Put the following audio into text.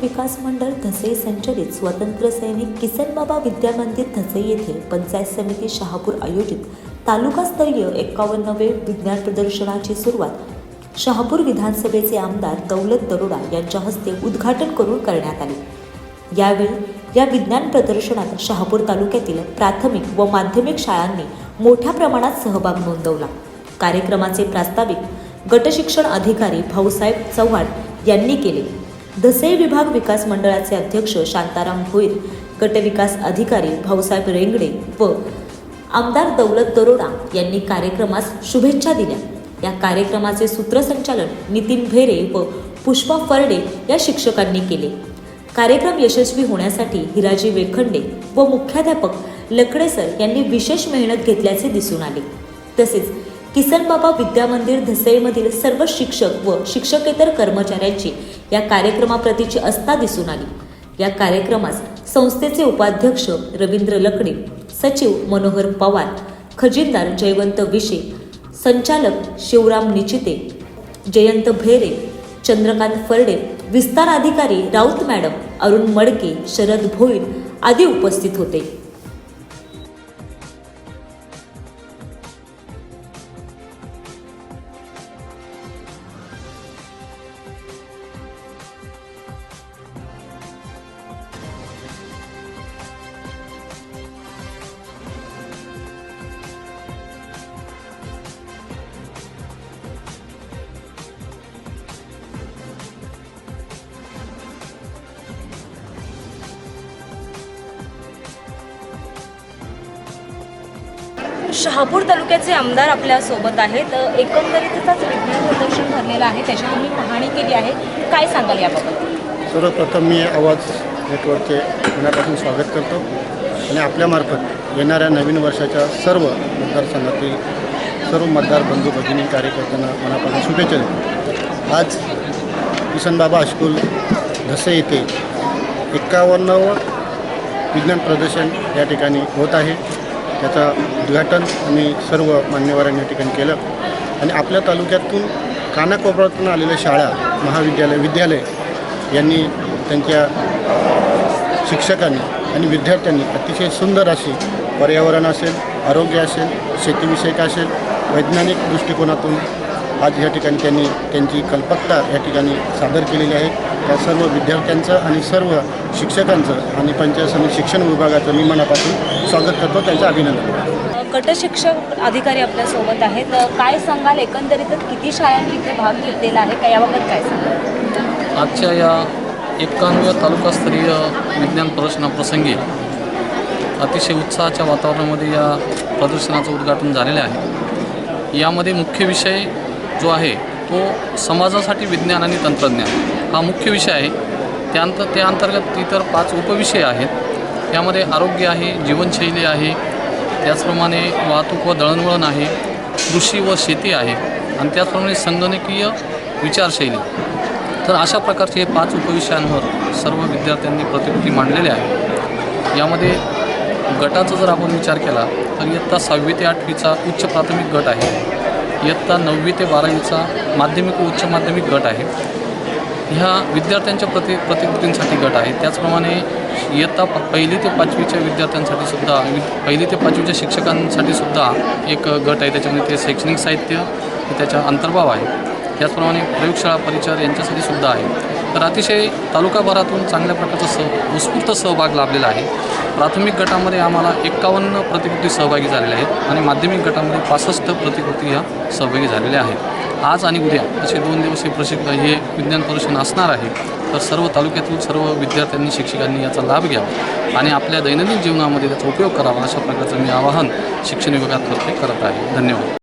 विकास मंडळ धसे संचलित स्वतंत्र सैनिक किसन बाबा विद्या मंदिर धसे येथे पंचायत समिती शहापूर आयोजित तालुकास्तरीय एक्कावन्नवे विज्ञान प्रदर्शनाची सुरुवात शहापूर विधानसभेचे आमदार दौलत दरोडा यांच्या हस्ते उद्घाटन करून करण्यात आले. यावेळी या विज्ञान प्रदर्शनात शहापूर तालुक्यातील प्राथमिक व माध्यमिक शाळांनी मोठ्या प्रमाणात सहभाग नोंदवला. कार्यक्रमाचे प्रास्ताविक गटशिक्षण अधिकारी भाऊसाहेब चव्हाण यांनी केले. धसे विभाग विकास मंडळाचे अध्यक्ष शांताराम भोईर गटविकास अधिकारी भाऊसाहेब रेंगडे व आमदार दौलत दरोडा यांनी कार्यक्रमास शुभेच्छा दिल्या. या कार्यक्रमाचे सूत्रसंचालन नितीन भेरे व पुष्पा फरडे या शिक्षकांनी केले. कार्यक्रम यशस्वी होण्यासाठी हिराजी वेखंडे व मुख्याध्यापक लकडेसर यांनी विशेष मेहनत घेतल्याचे दिसून आले. तसेच किसन बाबा विद्या मंदिर धसईमधील सर्व शिक्षक व शिक्षकेतर कर्मचाऱ्यांची या कार्यक्रमाप्रतीची आस्था दिसून आली. या कार्यक्रमास संस्थेचे उपाध्यक्ष रवींद्र लकडे सचिव मनोहर पवार खजिनदार जयवंत विशे संचालक शिवराम निचिते जयंत भेरे चंद्रकांत फरडे विस्तार अधिकारी राऊत मॅडम अरुण मडके शरद भोईर आदी उपस्थित होते. शहापूर तालुक्याचे आमदार आपल्यासोबत आहेत. एकंदरीतच विज्ञान प्रदर्शन भरलेलं आहे. त्याची तुम्ही पाहणी केली आहे. काय सांगाल याबाबत सर्वप्रथम मी आवाज नेटवर्कचे मनापासून स्वागत करतो. आणि आपल्यामार्फत येणाऱ्या नवीन वर्षाच्या सर्व मतदारसंघातील सर्व मतदार बंधू भगिनी कार्यकर्त्यांना मनापासून शुभेच्छा देतो. आज किसनबाबा हायस्कूल धसे येथे एक्कावन्नावं विज्ञान प्रदर्शन या ठिकाणी होत आहे. त्याचं उद्घाटन आम्ही सर्व मान्यवरांनी या ठिकाणी केलं. आणि आपल्या तालुक्यातून कानाकोपऱ्यातून आलेल्या शाळा महाविद्यालय विद्यालय यांनी त्यांच्या शिक्षकांनी आणि विद्यार्थ्यांनी अतिशय सुंदर अशी पर्यावरण असेल आरोग्य असेल शेतीविषयक असेल वैज्ञानिक दृष्टिकोनातून आज या ठिकाणी त्यांनी त्यांची कल्पकता या ठिकाणी सादर केलेली आहे. त्या सर्व विद्यार्थ्यांचं आणि सर्व शिक्षकांचं आणि पंचायत समिती शिक्षण विभागाचं मी मनापासून स्वागत करतो त्यांचं अभिनंदन. करतो गटशिक्षक अधिकारी आपल्यासोबत आहेत काय सांगाल? एकंदरीतच किती शाळांनी इथे भाग घेतलेला आहे? का याबाबत काय सांगाल? आजच्या या एकावन्नव्या तालुकास्तरीय विज्ञान प्रदर्शनाप्रसंगी अतिशय उत्साहाच्या वातावरणामध्ये या प्रदर्शनाचं उद्घाटन झालेलं आहे. यामध्ये मुख्य विषय जो आहे तो समाजासाठी विज्ञान आणि तंत्रज्ञान. हा मुख्य विषय आहे. त्यानंतर त्या अंतर्गत इतर पाच उपविषय आहेत. यामध्ये आरोग्य आहे जीवनशैली आहे त्याचप्रमाणे वाहतूक व दळणवळण आहे कृषी व शेती आहे आणि त्याचप्रमाणे संगणकीय विचारशैली. तर अशा प्रकारचे हे पाच उपविषयांवर सर्व विद्यार्थ्यांनी प्रतिकृती मांडलेल्या आहे यामध्ये गटाचा जर आपण विचार केला तर इयत्ता सहावी ते आठवीचा उच्च प्राथमिक गट आहे. इयत्ता नववी ते बारावीचा माध्यमिक व उच्च माध्यमिक गट आहे. ह्या विद्यार्थ्यांच्या प्रति प्रतिकृतींसाठी गट आहे त्याचप्रमाणे इयत्ता प पहिली ते पाचवीच्या विद्यार्थ्यांसाठी सुद्धा वि पहिली ते पाचवीच्या शिक्षकांसाठी सुद्धा एक गट आहे. त्याच्यामध्ये ते शैक्षणिक साहित्य त्याच्या अंतर्भाव आहे. त्याचप्रमाणे प्रयोगशाळा परिचर यांच्यासाठी सुद्धा आहे. तर अतिशय तालुकाभरातून चांगल्या प्रकारचा सह उत्स्फूर्त सहभाग लाभलेला आहे. प्राथमिक गटामध्ये आम्हाला एक्कावन्न प्रतिकृती सहभागी झालेल्या आहेत आणि माध्यमिक गटामध्ये पासष्ट प्रतिकृती ह्या सहभागी झालेल्या आहेत. आज आणि उद्या असे दोन दिवस हे प्रशिक्षण हे विज्ञान प्रदर्शन असणार आहे. तर सर्व तालुक्यातील सर्व विद्यार्थ्यांनी शिक्षकांनी याचा लाभ घ्यावा आणि आपल्या दैनंदिन जीवनामध्ये त्याचा उपयोग करावा अशा प्रकारचं मी आवाहन शिक्षण विभागातर्फे करत आहे. धन्यवाद.